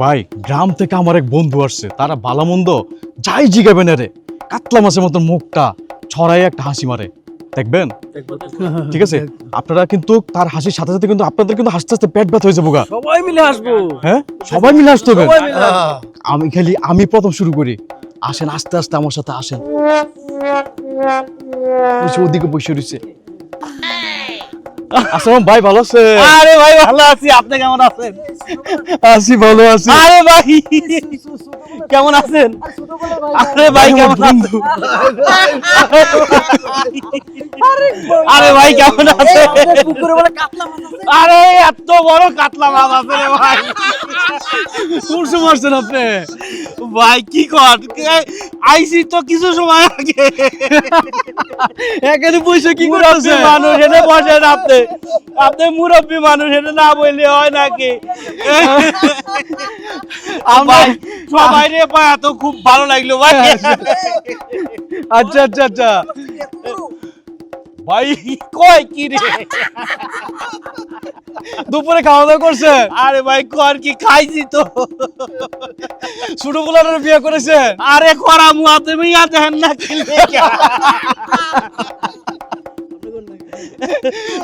ভাই গ্রাম থেকে আমার এক বন্ধু আসছে তারা বালামন্দ মন্দ যাই জিগাবেন রে কাতলা মাছের মতো মুখটা ছড়াই একটা হাসি মারে। দেখবেন? ঠিক আছে? আপনারা কিন্তু তার হাসির সাথে সাথে কিন্তু আপনাদের কিন্তু হাসতে হাসতে পেট ব্যথা হয়ে যাব। সবাই মিলে আসব হ্যাঁ? সবাই মিলে আসতে হবে। আমি খালি আমি প্রথম শুরু করি। আসেন আস্তে আস্তে আমার সাথে আসেন। ওদিকে বসে রয়েছে। আসসালাম ভাই ভালো আছে? আরে ভাই ভালো আছি। আপনি কেমন আছেন? আছি ভালো আছি। আরে ভাই কেমন আছেন? আরে ভাই কেমন আছেন? আরে ভাই কেমন আছেন? আরে এত বড় কাতলা মাছ আছে রে ভাই। সময় আসছেন আপনি? ভাই কি কর? আইসি তো কিছু সময় আগে। এখানে কি করে মানুষ এনে বসেন আপনি। আপনি মুরব্বী মানুষ না বললে হয় নাকি? সবাই রে খুব ভালো লাগল ভাই। আচ্ছা আচ্ছা আচ্ছা। ভাই কয় কি রে? দুপুরে খাওয়া দাওয়া করছে? আরে ভাই কর কি খাইছি তো। ছোট পোলারের বিয়ে করেছে? আরে করা মু আপনি মিয়া দেখেন না খেলে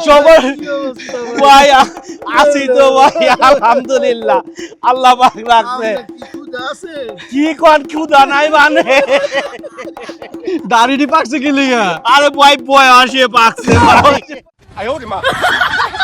সবার ভাই আছি তো ভাই আলহামদুলিল্লাহ। আল্লাহ পাক রাখছে। কি কর ক্ষুদা নাই মানে? দাড়িটি পাকছে কি লিগা? আরে ভাই বয়সে পাকছে। ভাই